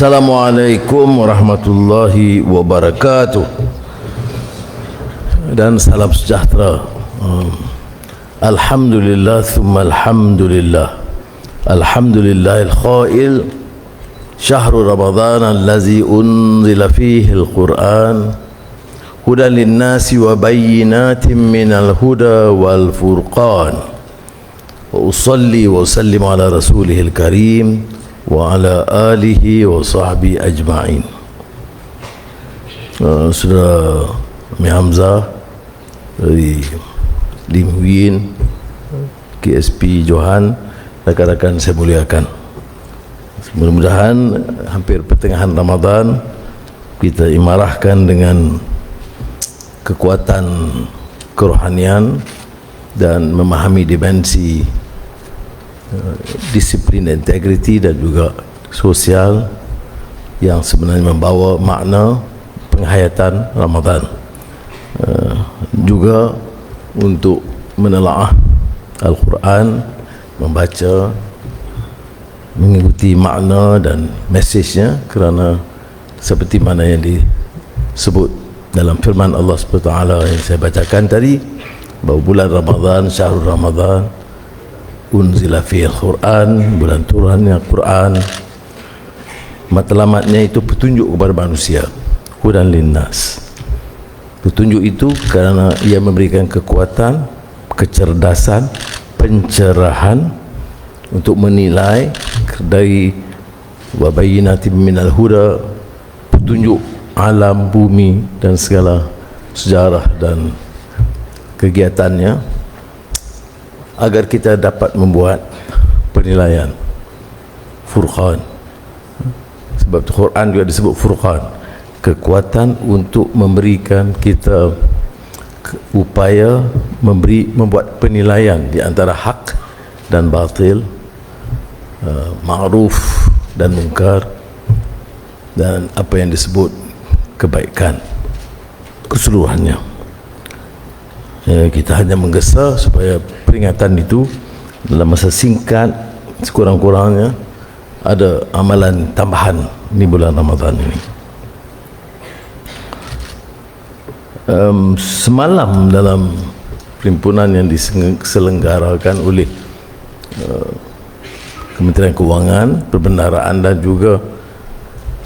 السلام عليكم ورحمة الله وبركاته. Dan salam sejahtera. ثم الحمد لله. الحمد لله الخائل. شهر رمضان الذي أنزل فيه القرآن هدى للناس وبينات من الهدى والفرقان وأصلي وأسلم على رسوله الكريم Wa ala alihi wa sahbihi ajma'in. Uh, Saudara Mi Hamzah dari Lim Huyin KSP Johan rakan-rakan saya muliakan. Mudah-mudahan hampir pertengahan Ramadan kita imarahkan dengan kekuatan kerohanian dan memahami dimensi disiplin integriti dan juga sosial yang sebenarnya membawa makna penghayatan Ramadan. Uh, juga untuk menelaah Al-Quran membaca mengikuti makna dan mesejnya kerana seperti mana yang disebut dalam firman Allah SWT yang saya bacakan tadi bahawa bulan Ramadhan, syahrul Ramadhan unzila fi al-Quran bulan turunnya Quran. Matlamatnya itu petunjuk kepada manusia hudan linnas. Petunjuk itu kerana ia memberikan kekuatan, kecerdasan, pencerahan untuk menilai dari wabayinatim minal huda petunjuk alam bumi dan segala sejarah dan kegiatannya agar kita dapat membuat penilaian. Furqan. Sebab Quran juga disebut furqan. Kekuatan untuk memberikan kita upaya memberi membuat penilaian di antara hak dan batil uh, ma'ruf dan mungkar dan apa yang disebut kebaikan keseluruhannya ya, kita hanya menggesa supaya peringatan itu dalam masa singkat sekurang-kurangnya ada amalan tambahan di bulan Ramadan ini. Um, semalam dalam perhimpunan yang diselenggarakan oleh uh, Kementerian Kewangan, Perbendaraan dan juga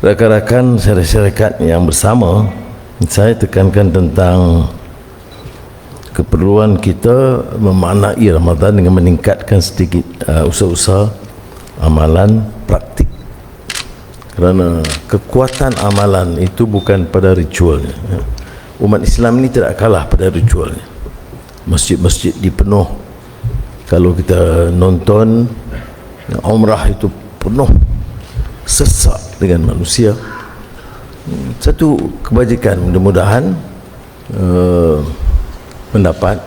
rakan-rakan syarikat yang bersama saya tekankan tentang keperluan kita memaknai Ramadan dengan meningkatkan sedikit uh, usaha-usaha amalan praktik. Kerana kekuatan amalan itu bukan pada ritualnya. Ya umat Islam ini tidak kalah pada ritualnya. Masjid-masjid dipenuh. Kalau kita nonton umrah itu penuh sesak dengan manusia. Satu kebajikan mudah-mudahan uh, mendapat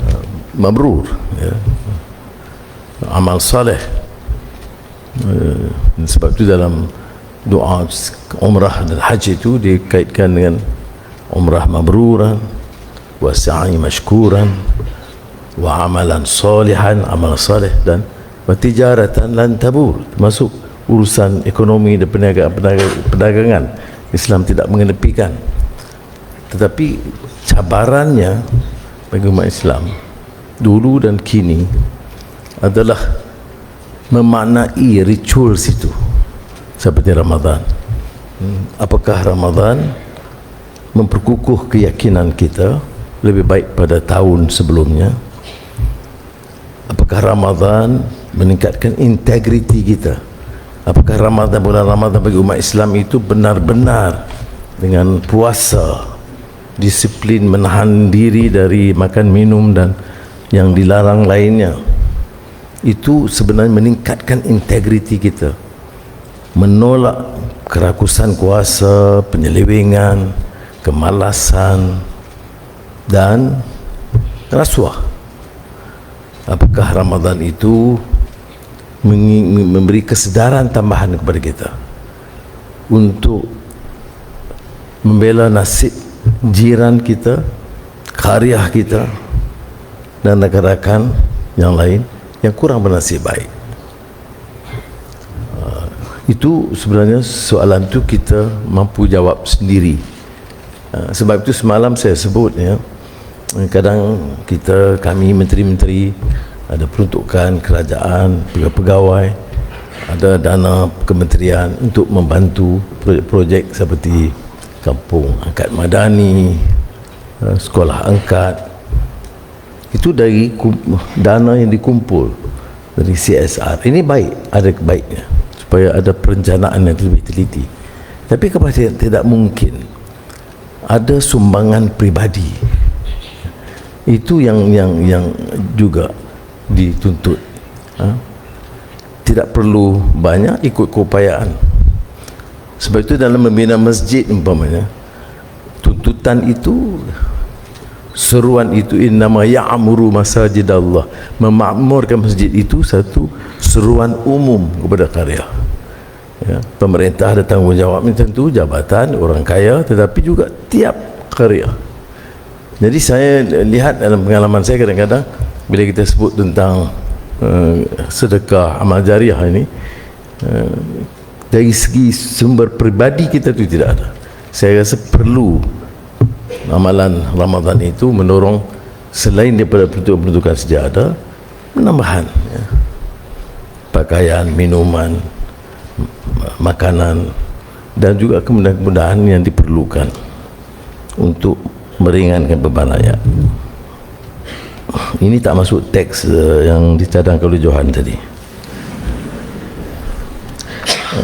uh, mabrur ya. amal saleh. Uh, sebab itu dalam doa umrah dan haji itu dikaitkan dengan umrah mabruran wa sa'i mashkuran wa amalan salihan amal salih dan wa tijaratan lan tabur. Masuk urusan ekonomi dan perniagaan, perdagangan. Islam tidak mengenepikan tetapi cabarannya bagi umat Islam dulu dan kini adalah memaknai ritual situ seperti Ramadan. Hmm, apakah Ramadan memperkukuh keyakinan kita lebih baik pada tahun sebelumnya? Apakah Ramadan meningkatkan integriti kita? Apakah Ramadan bulan Ramadan bagi umat Islam itu benar-benar dengan puasa disiplin menahan diri dari makan minum dan yang dilarang lainnya. Itu sebenarnya meningkatkan integriti kita. Menolak kerakusan kuasa penyelewengan kemalasan dan rasuah. Apakah Ramadan itu memberi kesedaran tambahan kepada kita? Untuk membela nasib jiran kita karya kita dan rakan-rakan yang lain yang kurang bernasib baik. Itu sebenarnya soalan itu kita mampu jawab sendiri. Uh, sebab itu semalam saya sebut ya kadang kita kami menteri-menteri ada peruntukan kerajaan pegawai ada dana kementerian untuk membantu projek-projek seperti kampung angkat madani uh, sekolah angkat. Itu dari dana yang dikumpul dari CSR ini baik ada baiknya supaya ada perencanaan yang lebih teliti. Tapi kepada tidak mungkin ada sumbangan pribadi itu yang yang yang juga dituntut ha? tidak perlu banyak ikut keupayaan sebab itu dalam membina masjid umpamanya tuntutan itu seruan itu innama ya'muru masajid Allah memakmurkan masjid itu satu seruan umum kepada karya. Ya, pemerintah ada tanggungjawab tentu jabatan orang kaya tetapi juga tiap karya. Jadi saya lihat dalam pengalaman saya kadang-kadang bila kita sebut tentang uh, sedekah amal jariah ini uh, dari segi sumber pribadi kita itu tidak ada. Saya rasa perlu amalan Ramadan itu mendorong selain daripada peruntukan sejadah penambahan ya. pakaian, minuman, makanan dan juga kemudahan-kemudahan yang diperlukan untuk meringankan beban rakyat ini tak masuk teks uh, yang dicadangkan oleh Johan tadi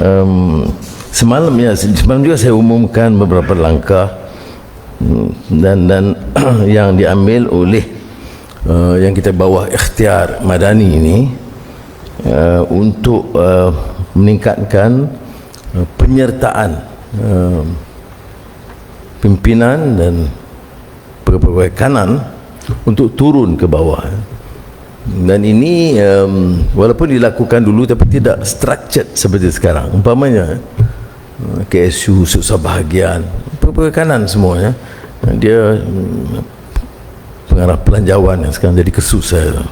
um, semalam ya semalam juga saya umumkan beberapa langkah hmm, dan dan yang diambil oleh uh, yang kita bawa ikhtiar madani ini uh, untuk uh, meningkatkan uh, penyertaan uh, pimpinan dan pegawai kanan untuk turun ke bawah dan ini um, walaupun dilakukan dulu tapi tidak structured seperti sekarang. Umpamanya KSU susah bahagian pegawai kanan semuanya. Dia um, pengarah pelanjauan yang sekarang jadi kesus saya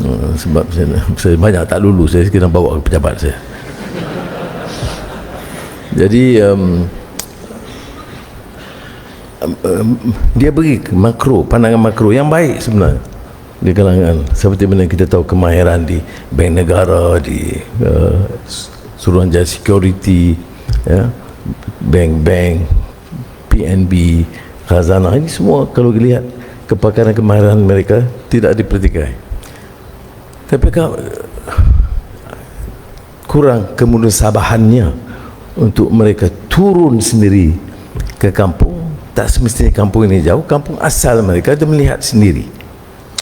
uh, sebab saya, saya banyak tak lulus saya kena bawa ke pejabat saya. Jadi um, dia beri makro pandangan makro yang baik sebenarnya di kalangan seperti mana kita tahu kemahiran di bank negara di uh, suruhanjaya security ya bank-bank PNB khazanah ini semua kalau dilihat kepakaran kemahiran mereka tidak dipertikai. Tapi kalau kurang kemudian sabahannya untuk mereka turun sendiri ke kampung. Tak semestinya kampung ini jauh kampung asal mereka dia melihat sendiri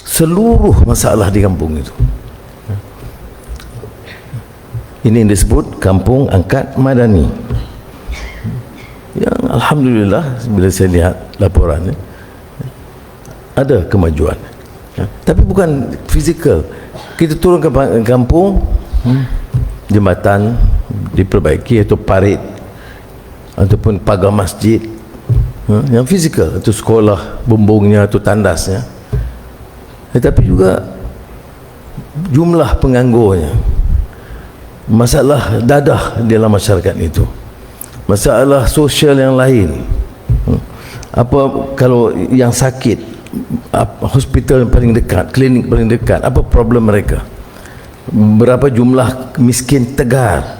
seluruh masalah di kampung itu. Ini yang disebut kampung angkat madani. Yang Alhamdulillah bila saya lihat laporannya ada kemajuan. Tapi bukan fizikal. Kita turun ke kampung hmm, jembatan diperbaiki atau parit ataupun pagar masjid ha, yang fizikal itu sekolah bumbungnya itu tandasnya tetapi juga jumlah penganggurnya masalah dadah dalam masyarakat itu masalah sosial yang lain. Ha, apa kalau yang sakit hospital yang paling dekat klinik paling dekat apa problem mereka? Berapa jumlah miskin tegar?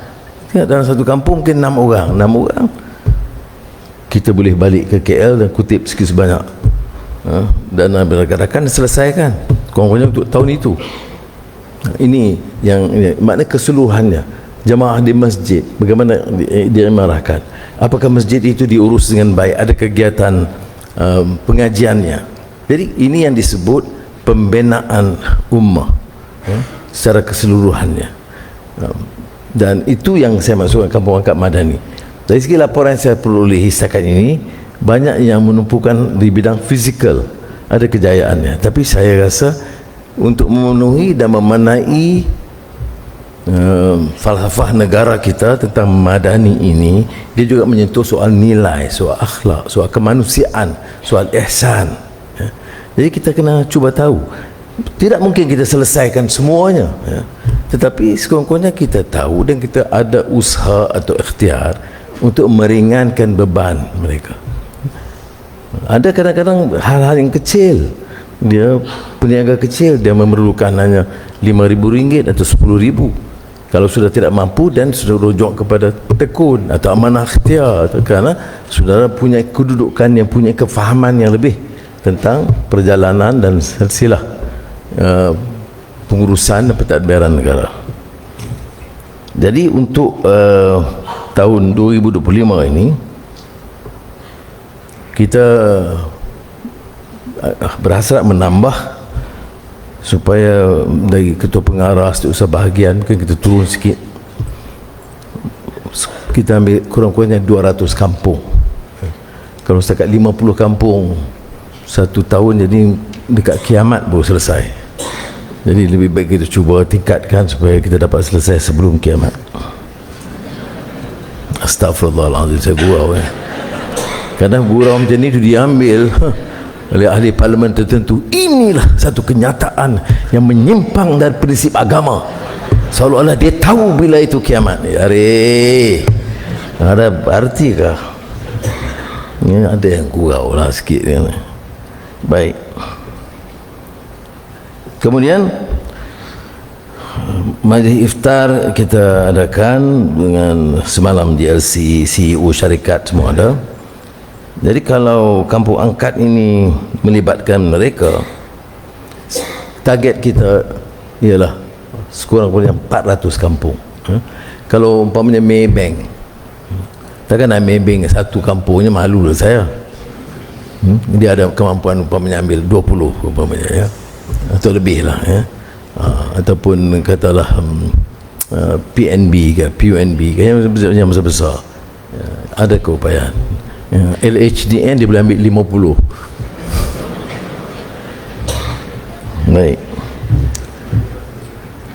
Dalam satu kampung mungkin enam orang enam orang. Kita boleh balik ke KL dan kutip sikit sebanyak? Dan rakan-rakan selesaikan. Kurang untuk tahun itu. Ini yang ini, makna keseluruhannya. Jemaah di masjid bagaimana diimarahkan apakah masjid itu diurus dengan baik? Ada kegiatan um, pengajiannya? Jadi ini yang disebut pembinaan ummah ya, secara keseluruhannya. Um, dan itu yang saya maksudkan kampung angkat madani. Dari segi laporan yang saya peroleh setakat ini banyak yang menumpukan di bidang fizikal. Ada kejayaannya. Tapi saya rasa untuk memenuhi dan memenai uh, falsafah negara kita tentang madani ini dia juga menyentuh soal nilai soal akhlak soal kemanusiaan soal ihsan. Ya. jadi kita kena cuba tahu. Tidak mungkin kita selesaikan semuanya ya. tetapi sekurang-kurangnya kita tahu dan kita ada usaha atau ikhtiar untuk meringankan beban mereka ada kadang-kadang hal-hal yang kecil. Dia peniaga kecil dia memerlukan hanya RM5,000 atau RM10,000 kalau sudah tidak mampu dan sudah rujuk kepada tekun atau amanah ikhtiar kerana saudara punya kedudukan yang punya kefahaman yang lebih tentang perjalanan dan silsilah uh, pengurusan dan pentadbiran negara. Jadi untuk uh, tahun 2025 ini kita uh, berhasrat menambah supaya dari ketua pengarah setiausaha bahagian mungkin kita turun sikit. Kita ambil kurang-kurangnya 200 kampung. Kalau setakat 50 kampung satu tahun jadi dekat kiamat baru selesai. Jadi lebih baik kita cuba tingkatkan supaya kita dapat selesai sebelum kiamat. Astaghfirullahaladzim saya gurau eh. Kadang gurau macam ni tu diambil. Oleh ahli parlimen tertentu. Inilah satu kenyataan yang menyimpang dari prinsip agama. Seolah-olah dia tahu bila itu kiamat hari. Ada arti ya, ada yang gurau lah sikit ya. baik. Kemudian majlis iftar kita adakan dengan semalam DLC CEO syarikat semua ada jadi kalau kampung angkat ini melibatkan mereka target kita ialah sekurang-kurangnya 400 kampung. Ha? kalau umpamanya Maybank takkan nak Maybank satu kampungnya malu lah saya. Hmm? dia ada kemampuan umpamanya ambil 20 umpamanya ya. Atau lebih lah ya. Ha, ataupun katalah um, uh, PNB ke PUNB ke yang besar-besar. Ya, ada keupayaan ya, LHDN dia boleh ambil 50 baik.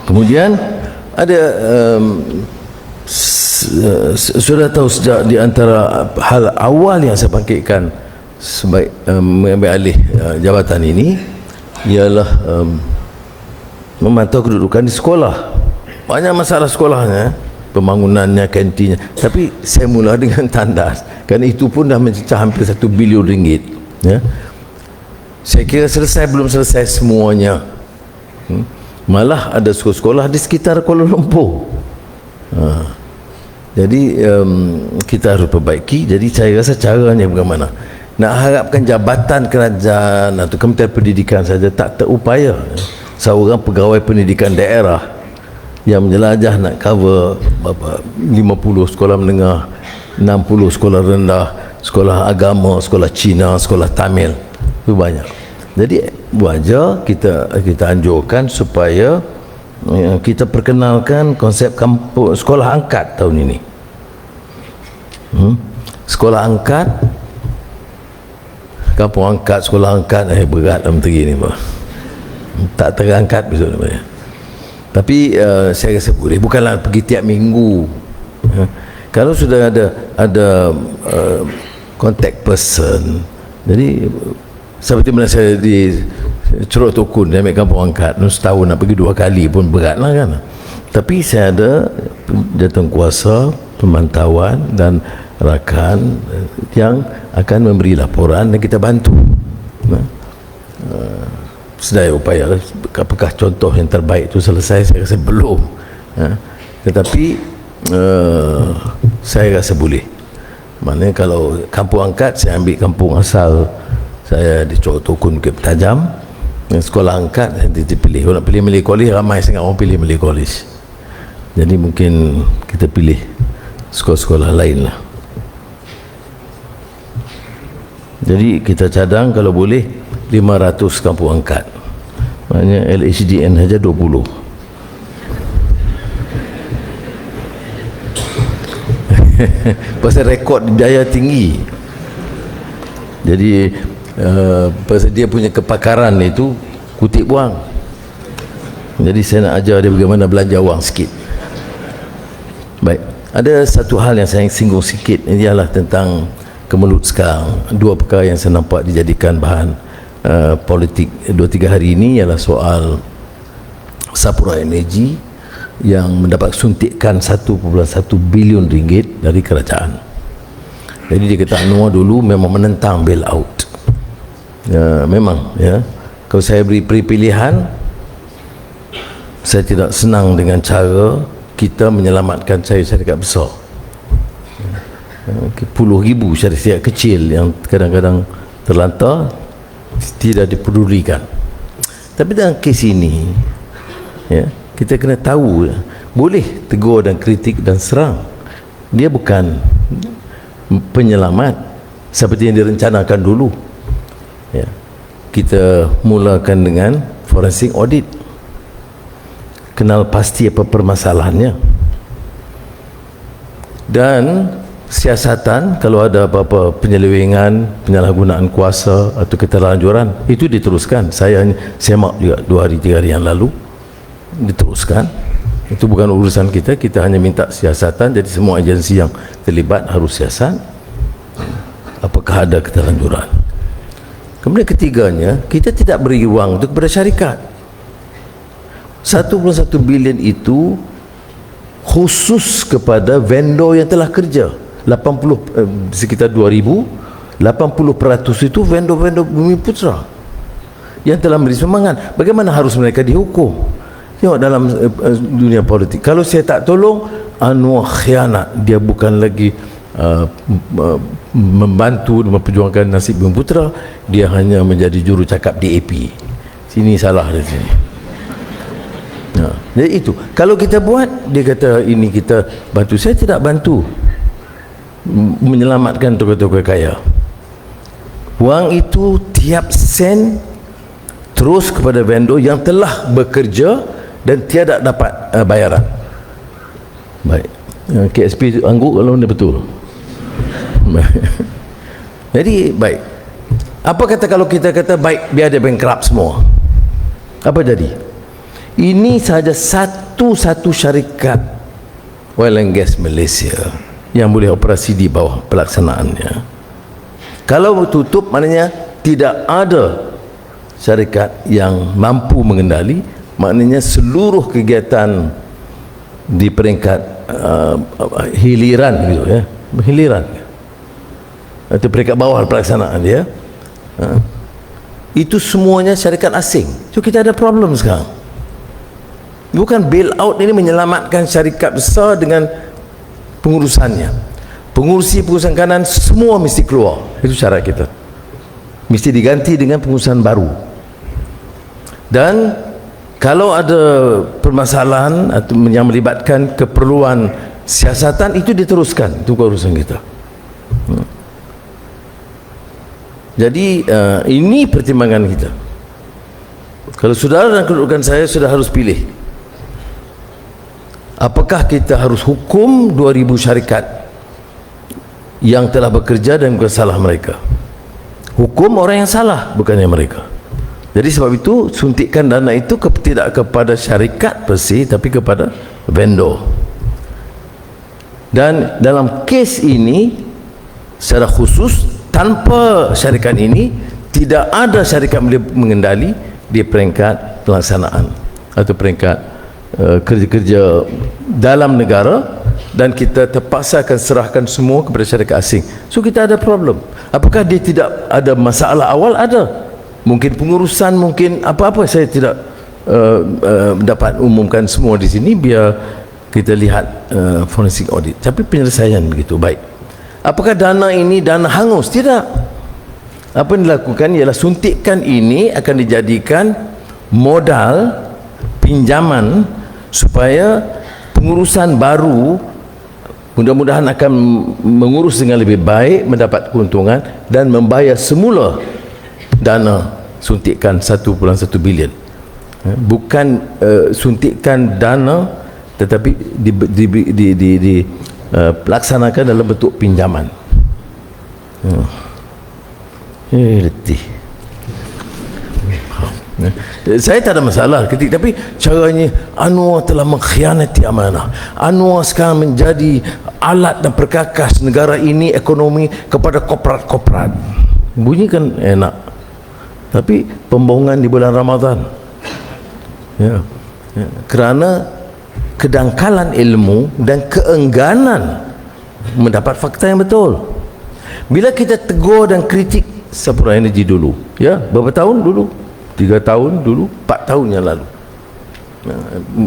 Kemudian ada um, sudah tahu sejak di antara hal awal yang saya bangkitkan sebaik um, mengambil alih uh, jabatan ini ialah um, memantau kedudukan di sekolah. Banyak masalah sekolahnya pembangunannya, kantinnya. Tapi saya mula dengan tandas. Kerana itu pun dah mencecah hampir satu bilion ringgit ya. saya kira selesai belum selesai semuanya. Hmm? malah ada sekolah-sekolah di sekitar Kuala Lumpur. Ha. jadi um, kita harus perbaiki. Jadi saya rasa caranya bagaimana nak harapkan jabatan kerajaan atau kementerian pendidikan saja tak terupaya. Seorang pegawai pendidikan daerah yang menjelajah nak cover berapa? 50 sekolah menengah 60 sekolah rendah sekolah agama sekolah Cina sekolah Tamil. Itu banyak. Jadi wajar kita kita anjurkan supaya ya, kita perkenalkan konsep kampung sekolah angkat tahun ini. Hmm? sekolah angkat kampung angkat sekolah angkat eh berat dalam menteri ni tak terangkat besok ni pak tapi uh, saya rasa boleh. Bukanlah pergi tiap minggu. Uh, kalau sudah ada ada uh, contact person jadi seperti mana saya di Curug Tukun dia ambil kampung angkat setahun nak pergi dua kali pun berat lah kan. Tapi saya ada jatuh kuasa pemantauan dan rakan yang akan memberi laporan dan kita bantu. Uh, sedaya upaya. Apakah contoh yang terbaik itu selesai? Saya rasa belum. Ha? tetapi uh, saya rasa boleh. Maknanya kalau kampung angkat saya ambil kampung asal. Saya di Tukun Bukit Tajam. Sekolah angkat saya dipilih nak pilih. Malay College ramai sangat orang pilih Malay College. Jadi mungkin kita pilih sekolah-sekolah lain lah. Jadi kita cadang kalau boleh 500 kampung angkat. Maknanya LHDN saja 20 pasal rekod biaya tinggi. Jadi uh, pasal dia punya kepakaran itu kutip buang jadi saya nak ajar dia bagaimana belanja wang sikit. Baik. Ada satu hal yang saya singgung sikit. Ialah tentang kemelut sekarang. Dua perkara yang saya nampak dijadikan bahan uh, politik dua tiga hari ini ialah soal Sapura Energy yang mendapat suntikan 1.1 bilion ringgit dari kerajaan. Jadi dia kata Anwar dulu memang menentang bail out. Ya, memang ya. Kalau saya beri pilihan saya tidak senang dengan cara kita menyelamatkan syarikat besar. Ya, puluh ribu syarikat kecil yang kadang-kadang terlantar tidak dipedulikan. Tapi dalam kes ini ya, kita kena tahu boleh tegur dan kritik dan serang dia bukan penyelamat seperti yang direncanakan dulu ya. kita mulakan dengan forensik audit kenal pasti apa permasalahannya dan siasatan kalau ada apa-apa penyelewengan penyalahgunaan kuasa atau keterlanjuran itu diteruskan. Saya semak juga dua hari tiga hari yang lalu diteruskan. Itu bukan urusan kita kita hanya minta siasatan. Jadi semua agensi yang terlibat harus siasat apakah ada keterlanjuran? Kemudian ketiganya kita tidak beri ruang untuk kepada syarikat. 1.1 bilion itu khusus kepada vendor yang telah kerja 80 eh, sekitar 2000 80% itu vendor-vendor bumi putra yang telah memberi semangat bagaimana harus mereka dihukum Tengok dalam uh, dunia politik. Kalau saya tak tolong, Anwar khianat. Dia bukan lagi uh, membantu memperjuangkan nasib Bumi Putra. Dia hanya menjadi juru cakap DAP. Sini salah di sini. Nah, jadi itu. Kalau kita buat, dia kata ini kita bantu. Saya tidak bantu menyelamatkan tokoh-tokoh kaya. Wang itu tiap sen terus kepada vendor yang telah bekerja dan tiada dapat uh, bayaran. Baik. Uh, KSP angguk kalau ini betul. Jadi baik. Apa kata kalau kita kata baik biar dia bankrupt semua apa jadi? Ini sahaja satu-satu syarikat oil and gas Malaysia yang boleh operasi di bawah pelaksanaannya. Kalau tutup maknanya tidak ada syarikat yang mampu mengendali maknanya seluruh kegiatan di peringkat uh, hiliran gitu ya. Hiliran. Atau peringkat bawah pelaksanaan dia. Uh, itu semuanya syarikat asing. So kita ada problem sekarang. Bukan bail out ini menyelamatkan syarikat besar dengan pengurusannya. Pengurusi pengurusan kanan semua mesti keluar. Itu syarat kita. Mesti diganti dengan pengurusan baru. Dan kalau ada permasalahan atau yang melibatkan keperluan siasatan itu diteruskan. Itu urusan kita. Hmm. jadi uh, ini pertimbangan kita. Kalau saudara dan kedudukan saya sudah harus pilih apakah kita harus hukum 2000 syarikat yang telah bekerja dan bukan salah mereka hukum orang yang salah bukannya mereka jadi sebab itu suntikan dana itu ke, tidak kepada syarikat persi tapi kepada vendor. Dan dalam kes ini secara khusus tanpa syarikat ini tidak ada syarikat boleh mengendali di peringkat pelaksanaan atau peringkat kerja-kerja dalam negara dan kita terpaksa akan serahkan semua kepada syarikat asing. So kita ada problem. Apakah dia tidak ada masalah awal? Ada mungkin pengurusan mungkin apa-apa saya tidak uh, uh, dapat umumkan semua di sini biar kita lihat uh, forensic audit tapi penyelesaian begitu baik apakah dana ini dana hangus tidak apa yang dilakukan ialah suntikan ini akan dijadikan modal pinjaman supaya pengurusan baru mudah-mudahan akan mengurus dengan lebih baik mendapat keuntungan dan membayar semula dana suntikan 1.1 bilion. Eh, bukan uh, suntikan dana tetapi di di di, di, di, di uh, laksanakan dalam bentuk pinjaman. Uh. eh letih saya tak ada masalah ketika tapi caranya Anwar telah mengkhianati amanah. Anwar sekarang menjadi alat dan perkakas negara ini ekonomi kepada korporat-korporat. Bunyi kan enak tapi pembohongan di bulan Ramadan. Ya, ya. kerana kedangkalan ilmu dan keengganan mendapat fakta yang betul. Bila kita tegur dan kritik Sapura Energy dulu? Ya berapa tahun dulu tiga tahun dulu? Empat tahun yang lalu. Ya,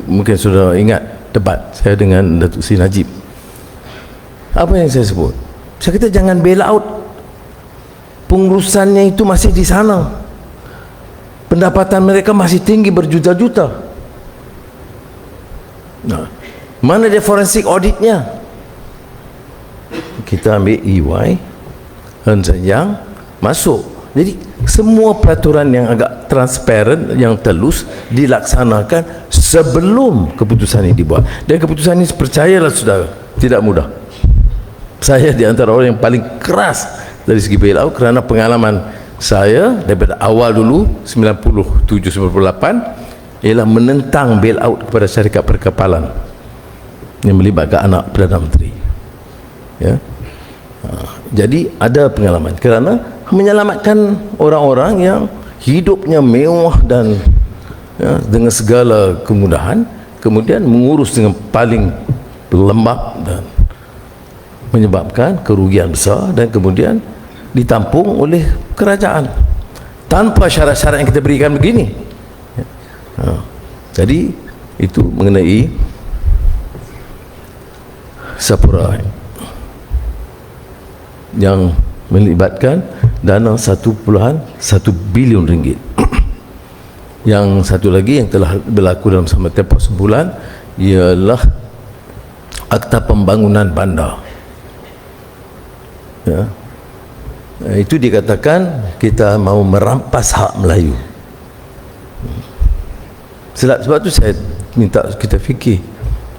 mungkin sudah ingat debat saya dengan Datuk Sri Najib. Apa yang saya sebut? Saya kata jangan bail out. Pengurusannya itu masih di sana. Pendapatan mereka masih tinggi berjuta-juta. Nah, mana dia forensik auditnya? Kita ambil EY Ernst Young masuk jadi semua peraturan yang agak transparent yang telus dilaksanakan sebelum keputusan ini dibuat. Dan keputusan ini percayalah saudara tidak mudah. Saya di antara orang yang paling keras dari segi bailout kerana pengalaman saya daripada awal dulu 97-98 ialah menentang bailout kepada syarikat perkapalan yang melibatkan anak Perdana Menteri. Ya. Ha, jadi ada pengalaman. Kerana menyelamatkan orang-orang yang hidupnya mewah dan ya, dengan segala kemudahan kemudian mengurus dengan paling lembab dan menyebabkan kerugian besar dan kemudian ditampung oleh kerajaan. Tanpa syarat-syarat yang kita berikan begini. Ha. jadi itu mengenai Sapura yang melibatkan dana 1.1 bilion ringgit. Yang satu lagi yang telah berlaku dalam sama tempoh sebulan ialah akta pembangunan bandar. Ya. itu dikatakan kita mau merampas hak Melayu. Sebab, sebab tu saya minta kita fikir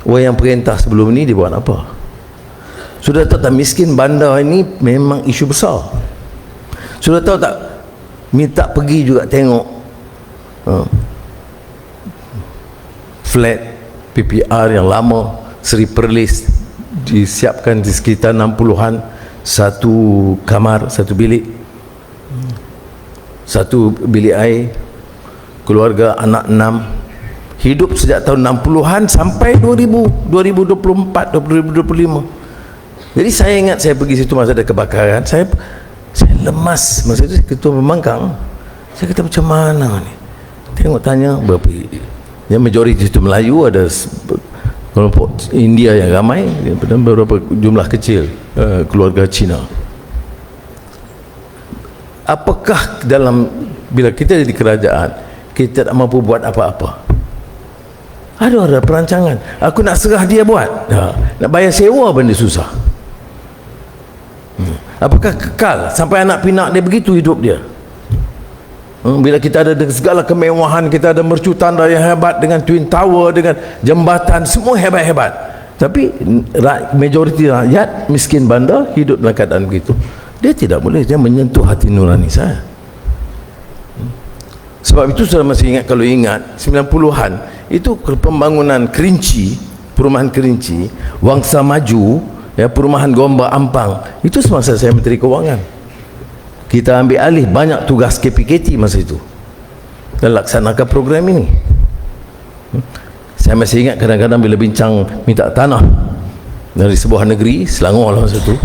orang yang perintah sebelum ni dia buat apa? Sudah tak miskin bandar ini memang isu besar sudah tahu tak? Minta pergi juga tengok. Uh, flat PPR yang lama Seri Perlis disiapkan di sekitar 60-an satu kamar satu bilik. Satu bilik air keluarga anak enam. Hidup sejak tahun 60-an sampai 2000 2024 2025 jadi saya ingat saya pergi situ masa ada kebakaran. Saya lemas. Masa itu ketua pembangkang saya kata macam mana ni? Tengok tanya berapa? Yang majoriti itu Melayu ada kelompok India yang ramai dan beberapa jumlah kecil uh, keluarga Cina. Apakah dalam bila kita jadi kerajaan kita tak mampu buat apa-apa? Ada ada perancangan. Aku nak serah dia buat. Ha. nak bayar sewa pun dia susah. Apakah kekal sampai anak pinak dia begitu hidup dia? Hmm, bila kita ada segala kemewahan kita ada mercu tanda yang hebat dengan twin tower dengan jambatan semua hebat-hebat. Tapi majoriti rakyat miskin bandar hidup dalam keadaan begitu. Dia tidak boleh dia menyentuh hati nurani saya. Sebab itu saya masih ingat kalau ingat 90-an itu pembangunan kerinci perumahan kerinci wangsa maju ya perumahan Gombak Ampang. Itu semasa saya menteri keuangan kita ambil alih banyak tugas KPKT masa itu. Dan laksanakan program ini. Hmm. saya masih ingat kadang-kadang bila bincang minta tanah dari sebuah negeri Selangor lah masa itu.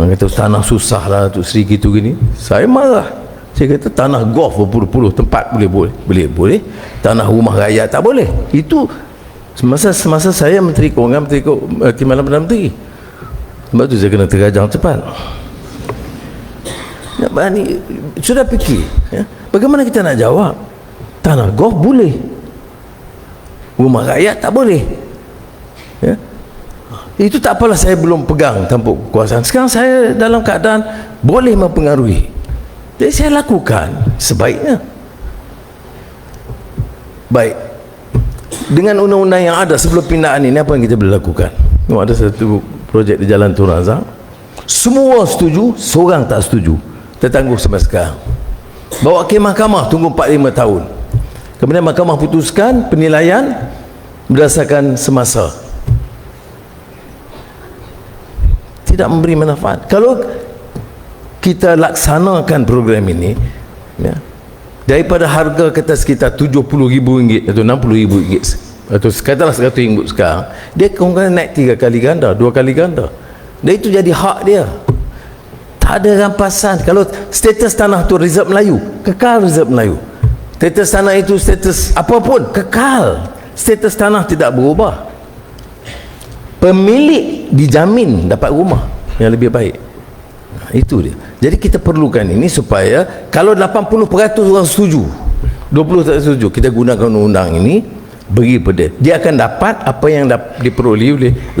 Orang kata tanah susah lah untuk Sri gitu gini saya marah. Saya kata tanah golf berpuluh-puluh tempat boleh boleh boleh boleh. Tanah rumah raya tak boleh. Itu semasa semasa saya menteri keuangan menteri eh, timbalan perdana menteri sebab tu saya kena terajang cepat. Ni sudah fikir ya? bagaimana kita nak jawab? Tanah golf boleh. Rumah rakyat tak boleh. Ya? itu tak apalah saya belum pegang tampuk kekuasaan. Sekarang saya dalam keadaan boleh mempengaruhi. Jadi saya lakukan sebaiknya. Baik. Dengan undang-undang yang ada sebelum pindahan ini apa yang kita boleh lakukan? Oh, ada satu projek di Jalan Tun Razak semua setuju seorang tak setuju tertangguh sampai sekarang. Bawa ke mahkamah tunggu 4-5 tahun. Kemudian mahkamah putuskan penilaian berdasarkan semasa. Tidak memberi manfaat. Kalau kita laksanakan program ini ya, daripada harga 70 ribu ringgit atau 60 atau katalah 100 ringgit sekarang. Dia kemungkinan naik tiga kali ganda dua kali ganda. Dan itu jadi hak dia. Tak ada rampasan. Kalau status tanah tu reserve Melayu kekal reserve Melayu. Status tanah itu status apapun kekal. Status tanah tidak berubah. Pemilik dijamin dapat rumah yang lebih baik. Ha, itu dia. Jadi kita perlukan ini supaya kalau 80% orang setuju 20 tak setuju kita gunakan undang ini beri pada dia akan dapat apa yang diperoleh oleh 80%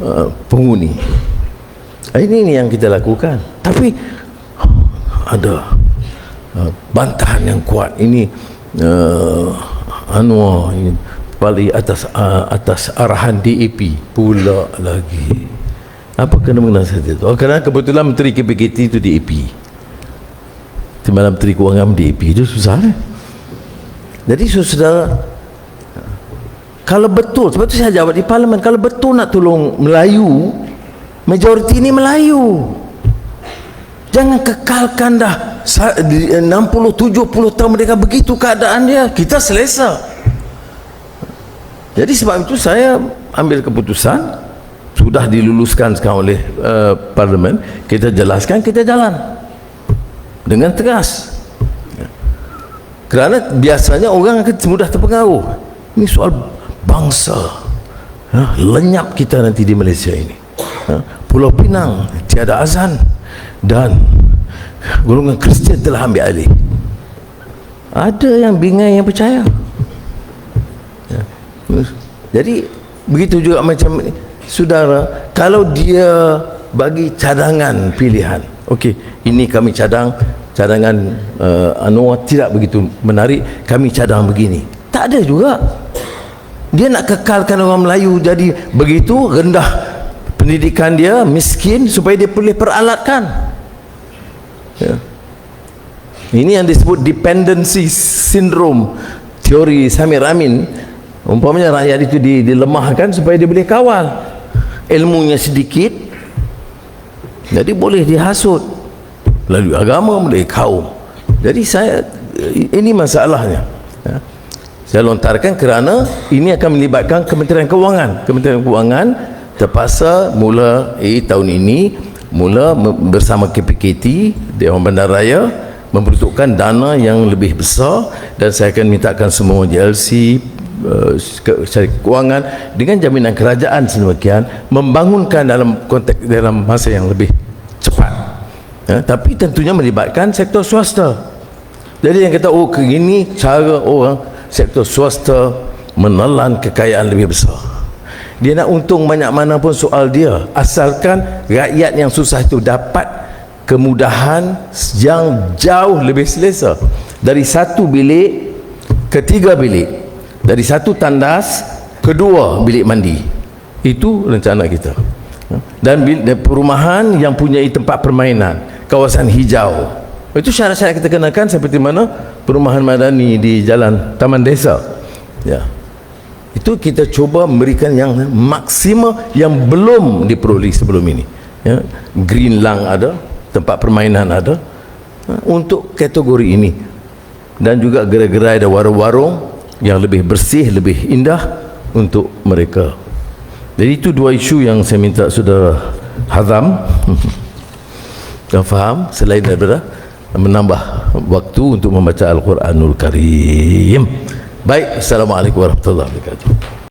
uh, penghuni Ah, ini, yang kita lakukan tapi ada uh, bantahan yang kuat ini uh, Anwar balik atas uh, atas arahan DAP pula lagi apa kena mengenal saya itu? Oh, kerana kebetulan Menteri KPKT itu DAP. Timbalan Menteri Kewangan DAP itu susah kan? Jadi saudara kalau betul sebab itu saya jawab di parlimen kalau betul nak tolong Melayu majoriti ini Melayu. Jangan kekalkan dah 60 70 tahun mereka begitu keadaan dia kita selesa. Jadi sebab itu saya ambil keputusan sudah diluluskan sekarang oleh uh, parlimen kita jelaskan kita jalan. Dengan tegas kerana biasanya orang akan mudah terpengaruh. Ini soal bangsa. Ha, lenyap kita nanti di Malaysia ini. Ha, Pulau Pinang tiada azan. Dan golongan Kristian telah ambil alih. Ada yang bingai yang percaya. Ya. jadi begitu juga macam ini. Saudara kalau dia bagi cadangan pilihan. Okey ini kami cadang cadangan uh, Anwar tidak begitu menarik kami cadang begini. Tak ada juga. Dia nak kekalkan orang Melayu jadi begitu rendah pendidikan dia miskin supaya dia boleh peralatkan. Ya. ini yang disebut dependency syndrome teori Samir Amin. Umpamanya rakyat itu dilemahkan supaya dia boleh kawal. Ilmunya sedikit jadi boleh dihasut lalu agama boleh kaum. Jadi saya ini masalahnya. Ya. saya lontarkan kerana ini akan melibatkan Kementerian Keuangan Kementerian Keuangan terpaksa mula eh, tahun ini mula bersama KPKT Dewan Bandaraya memperuntukkan dana yang lebih besar dan saya akan mintakan semua JLC Uh, secara kewangan dengan jaminan kerajaan sedemikian membangunkan dalam konteks dalam masa yang lebih ya, tapi tentunya melibatkan sektor swasta. Jadi yang kata oh begini cara orang sektor swasta menelan kekayaan lebih besar. Dia nak untung banyak mana pun soal dia asalkan rakyat yang susah itu dapat kemudahan yang jauh lebih selesa. Dari satu bilik ke tiga bilik. Dari satu tandas kedua bilik mandi. Itu rencana kita. Dan perumahan yang punya tempat permainan kawasan hijau. Itu syarat-syarat kita kenakan seperti mana perumahan madani di jalan taman desa. Ya. Itu kita cuba memberikan yang maksima yang belum diperoleh sebelum ini. Ya. Green lang ada tempat permainan ada ha, untuk kategori ini. Dan juga gerai-gerai ada warung-warung yang lebih bersih, lebih indah untuk mereka. Jadi itu dua isu yang saya minta saudara Hazam dan faham selain daripada menambah waktu untuk membaca Al-Quranul Karim. Baik, Assalamualaikum warahmatullahi wabarakatuh.